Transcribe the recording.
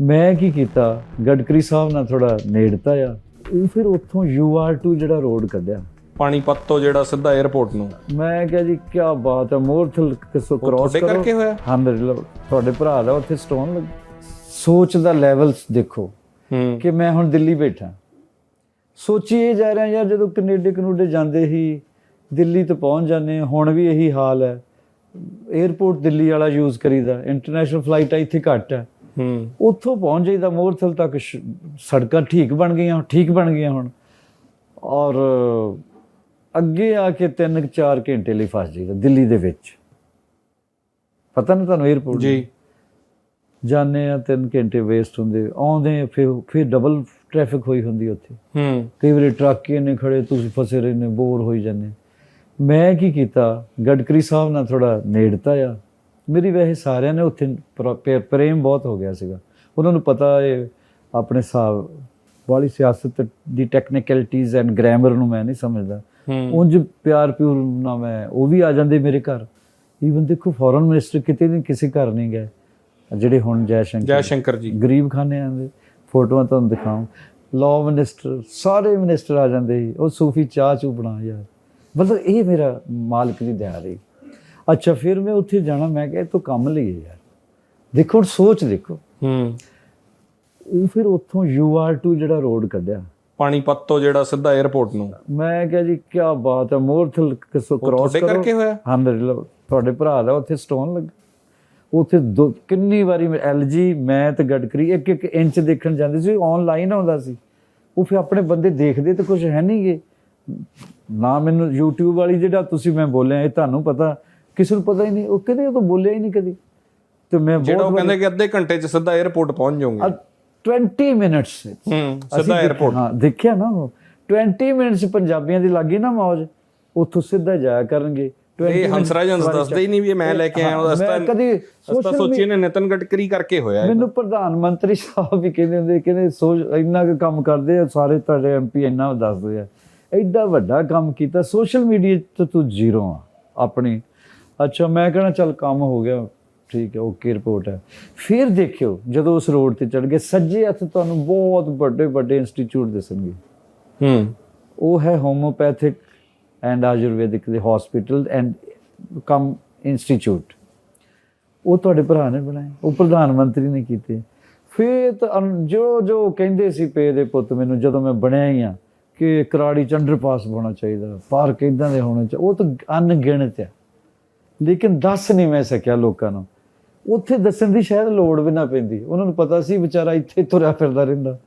ਮੈਂ ਕੀ ਕੀਤਾ? ਗੜਕਰੀ ਸਾਹਿਬ ਨਾਲ ਥੋੜਾ ਨੇੜਤਾ ਆ। ਉਹ ਫਿਰ ਉੱਥੋਂ ਯੂ ਆਰ UR2 ਜਿਹੜਾ ਰੋਡ ਕੱਢਿਆ। ਪਾਣੀਪਤ ਤੋਂ ਜਿਹੜਾ ਸਿੱਧਾ 에어ਪੋਰਟ ਨੂੰ। ਮੈਂ ਕਿਹਾ ਜੀ ਕੀ ਬਾਤ ਹੈ ਮੋਰਥਲ ਕਿਸੋ ਕ੍ਰਾਸ ਕਰੋ ਕਰਕੇ ਹੋਇਆ? ਹਾਂ ਮੇਰੇ ਤੁਹਾਡੇ ਭਰਾ ਦਾ ਉੱਥੇ ਸਟੋਨ ਸੋਚ ਦਾ ਲੈਵਲਸ ਦੇਖੋ। ਕਿ ਮੈਂ ਹੁਣ ਦਿੱਲੀ ਬੈਠਾ। ਸੋਚੀ ਇਹ ਜਾ ਰਿਹਾ ਯਾਰ ਜਦੋਂ ਕੈਨੇਡਾ ਕਨੂਡੇ ਜਾਂਦੇ ਹੀ ਦਿੱਲੀ ਤੋਂ ਪਹੁੰਚ ਜਾਂਦੇ ਹੁਣ ਵੀ ਇਹੀ ਹਾਲ ਹੈ। 에어ਪੋਰਟ ਦਿੱਲੀ ਵਾਲਾ ਯੂਜ਼ ਕਰੀਦਾ। ਇੰਟਰਨੈਸ਼ਨਲ ਫਲਾਈਟ ਇੱਥੇ ਘੱਟ ਹੈ। ਹੂੰ। ਉੱਥੋਂ ਪਹੁੰਚ ਜਾਈਦਾ ਮੋਰਥਲ ਤੱਕ ਸੜਕਾਂ ਠੀਕ ਬਣ ਗਈਆਂ ਠੀਕ ਬਣ ਗਈਆਂ ਹੁਣ। ਔਰ ਅੱਗੇ ਆ ਕੇ 3-4 ਘੰਟੇ ਲਈ ਫਸ ਜਾਈਦਾ ਦਿੱਲੀ ਦੇ ਵਿੱਚ। ਪਤਾ ਨਹੀਂ ਤੁਹਾਨੂੰ 에어ਪੋਰਟ ਜੀ। ਜਾਂਦੇ ਆ 3 ਘੰਟੇ ਵੇਸਟ ਹੁੰਦੇ ਆਉਂਦੇ ਫਿਰ ਫਿਰ ਡਬਲ ਟ੍ਰੈਫਿਕ ਹੋਈ ਹੁੰਦੀ ਉੱਥੇ। ਹੂੰ। ਕਈ ਵਾਰੀ ਟਰੱਕ ਇੰਨੇ ਖੜੇ ਤੁਸੀਂ ਫਸੇ ਰਹਿੰਦੇ ਬੋਰ ਹੋਈ ਜਾਂਦੇ ਮੈਂ ਕੀ ਕੀਤਾ ਗਡਕਰੀ ਸਾਹਿਬ ਨਾਲ ਥੋੜਾ ਨੇੜਤਾ ਆ। ਮੇਰੀ ਵੈਸੇ ਸਾਰਿਆਂ ਨੇ ਉੱਥੇ ਪ੍ਰ- ਪ੍ਰੇ- ਪ੍ਰੇਮ ਬਹੁਤ ਹੋ ਗਿਆ ਸੀਗਾ। ਉਹਨਾਂ ਨੂੰ ਪਤਾ ਹੈ ਆਪਣੇ ਹਿਸਾਬ ਵਾਲੀ ਸਿਆਸਤ ਦੀ ਟੈਕਨੀਕੈਲਿਟੀਜ਼ ਐਂਡ ਗ੍ਰਾਮਰ ਨੂੰ ਮੈਂ ਨਹੀਂ ਸਮਝਦਾ। ਉਂਝ ਪਿਆਰ ਪਿਉਰ ਨਾ ਮੈਂ ਉਹ ਵੀ ਆ ਜਾਂਦੇ ਮੇਰੇ ਘਰ। ਈਵਨ ਦੇਖੋ ਫੋਰਨ ਮਿਨਿਸਟਰ ਕਿਤੇ ਨਹੀਂ ਕਿਸੇ ਘਰ ਨਹੀਂ ਗਏ। ਜਿਹੜੇ ਹੁਣ ਜੈ ਸ਼ੰਕਰ ਜੈ। ਸ਼ੰਕਰ ਜੀ। ਗਰੀਬ ਖਾਨਿਆਂ ਦੇ ਫੋਟੋਆਂ ਤੁਹਾਨੂੰ ਦਿਖਾਉਂ। ਲਾਅ ਮਿਨਿਸਟਰ ਸਾਰੇ ਮਿਨਿਸਟਰ ਆ ਜਾਂਦੇ ਉਹ ਸੂਫੀ ਚਾਹ ਚੂ ਬਣਾ ਯਾਰ। ਮਤਲਬ ਇਹ ਮੇਰਾ ਮਾਲਕ ਦੀ ਰਹੀ ਅੱਛਾ ਫਿਰ ਮੈਂ ਉੱਥੇ ਜਾਣਾ ਮੈਂ ਕਿਹਾ ਤੋਂ ਕੰਮ ਲਈਏ ਯਾਰ। ਦੇਖੋ ਹੁਣ ਸੋਚ ਦੇਖੋ। ਹੂੰ। ਉਹ ਫਿਰ ਉੱਥੋਂ UR2 ਜਿਹੜਾ ਰੋਡ ਕੱਢਿਆ। ਪਾਣੀਪਤ ਤੋਂ ਜਿਹੜਾ ਸਿੱਧਾ 에어ਪੋਰਟ ਨੂੰ। ਮੈਂ ਕਿਹਾ ਜੀ ਕੀ ਬਾਤ ਹੈ ਮੋਰਥਲ ਕਿਸੋ ਕ੍ਰਾਸ ਕਰੋ ਕਰਕੇ ਹੋਇਆ? ਹਾਂ ਮੇਰੇ ਲੋ ਤੁਹਾਡੇ ਭਰਾ ਦਾ ਉੱਥੇ ਸਟੋਨ ਲੱਗਾ। ਉੱਥੇ ਦੋ ਕਿੰਨੀ ਵਾਰੀ ਐਲਜੀ ਮੈਂ ਤੇ ਗਡਕਰੀ ਇੱਕ ਇੱਕ ਇੰਚ ਦੇਖਣ ਜਾਂਦੇ ਸੀ ਆਨਲਾਈਨ ਆਉਂਦਾ ਸੀ। ਉਹ ਫਿਰ ਆਪਣੇ ਬੰਦੇ ਦੇਖਦੇ ਤੇ ਕੁਝ ਹੈ ਨਹੀਂਗੇ ਨਾ ਮੈਨੂੰ YouTube ਵਾਲੀ ਜਿਹੜਾ ਤੁਸੀਂ ਮੈਂ ਬੋਲਿਆ ਇਹ ਤੁਹਾਨੂੰ ਪਤਾ ਕਿਸੇ ਨੂੰ ਪਤਾ ਹੀ ਨਹੀਂ ਉਹ ਕਹਿੰਦੇ ਉਹ ਤਾਂ ਬੋਲਿਆ ਹੀ ਨਹੀਂ ਕਦੀ। ਤੇ ਮੈਂ ਜਿਹੜਾ ਉਹ ਕਹਿੰਦੇ ਕਿ ਅੱਧੇ ਘੰਟੇ ਚ ਸਿੱਧਾ 에어ਪੋਰਟ ਪਹੁੰਚ ਜਾਓਗੇ 20 ਮਿੰਟਸ ਸਿੱਧਾ 에어ਪੋਰਟ ਹਾਂ ਦੇਖਿਆ ਨਾ ਉਹ। 20 ਮਿੰਟਸ ਪੰਜਾਬੀਆਂ ਦੀ ਲੱਗੀ ਨਾ ਮੌਜ ਉੱਥੋਂ ਸਿੱਧਾ ਜਾਇਆ ਕਰਨਗੇ। ਇਹ ਹੰਸਰਾਜ ਹੰਸ ਦੱਸਦਾ ਹੀ ਨਹੀਂ ਵੀ ਮੈਂ ਲੈ ਕੇ ਆਇਆ ਉਹਦਾ ਅਸਤਾ ਕਦੀ ਸੋਚੀ ਨੇ ਨਿਤਨ ਗਟਕਰੀ ਕਰਕੇ ਹੋਇਆ ਮੈਨੂੰ ਪ੍ਰਧਾਨ ਮੰਤਰੀ ਸਾਹਿਬ ਵੀ ਕਹਿੰਦੇ ਹੁੰਦੇ ਕਹਿੰਦੇ ਸੋਚ ਇੰਨਾ ਕੁ ਕੰਮ ਕਰਦੇ ਆ ਸਾਰੇ ਤੁਹਾਡੇ ਐਮਪੀ ਇੰਨਾ ਦੱਸਦੇ ਆ। ਐਡਾ ਵੱਡਾ ਕੰਮ ਕੀਤਾ ਸੋਸ਼ਲ ਮੀਡੀਆ ਤੇ ਤੂੰ ਜ਼ੀਰੋ ਆ ਆਪਣੀ। ਅੱਛਾ ਮੈਂ ਕਹਣਾ ਚੱਲ ਕੰਮ ਹੋ ਗਿਆ। ਠੀਕ ਹੈ ਓਕੇ ਰਿਪੋਰਟ ਹੈ। ਫਿਰ ਦੇਖਿਓ ਜਦੋਂ ਉਸ ਰੋਡ ਤੇ ਚੜ ਗਏ ਸੱਜੇ ਹੱਥ ਤੁਹਾਨੂੰ ਬਹੁਤ ਵੱਡੇ ਵੱਡੇ ਇੰਸਟੀਚਿਊਟ ਦਿਸਣਗੇ। ਹੂੰ। ਉਹ ਹੈ ਹੋਮੋਪੈਥਿਕ ਐਂਡ ਆਯੁਰਵੈਦਿਕ ਦੇ ਹਸਪੀਟਲ ਐਂਡ ਕਮ ਇੰਸਟੀਚਿਊਟ ਉਹ ਤੁਹਾਡੇ ਭਰਾ ਨੇ ਬਣਾਏ ਉਹ ਪ੍ਰਧਾਨ ਮੰਤਰੀ ਨੇ ਕੀਤੇ। ਫਿਰ ਜੋ ਜੋ ਕਹਿੰਦੇ ਸੀ ਪੇ ਦੇ ਪੁੱਤ ਮੈਨੂੰ ਜਦੋਂ ਮੈਂ ਬਣਿਆ ਹੀ ਆ ਕਿ ਕਰਾੜੀ ਚ ਅੰਡਰਪਾਸ ਹੋਣਾ ਚਾਹੀਦਾ ਪਾਰਕ ਇਦਾਂ ਦੇ ਹੋਣੇ ਚਾਹੀਦੇ ਉਹ ਤਾਂ ਅਣਗਿਣਤ ਹੈ ਲੇਕਿਨ ਦੱਸ ਨਹੀਂ ਮੈਂ ਸਕਿਆ ਲੋਕਾਂ ਨੂੰ। ਉੱਥੇ ਦੱਸਣ ਦੀ ਸ਼ਾਇਦ ਲੋੜ ਵੀ ਨਾ ਪੈਂਦੀ। ਉਹਨਾਂ ਨੂੰ ਪਤਾ ਸੀ ਵਿਚਾਰਾ ਇੱਥੇ ਤੁਰਿਆ ਫਿਰਦਾ ਰਹਿੰਦਾ।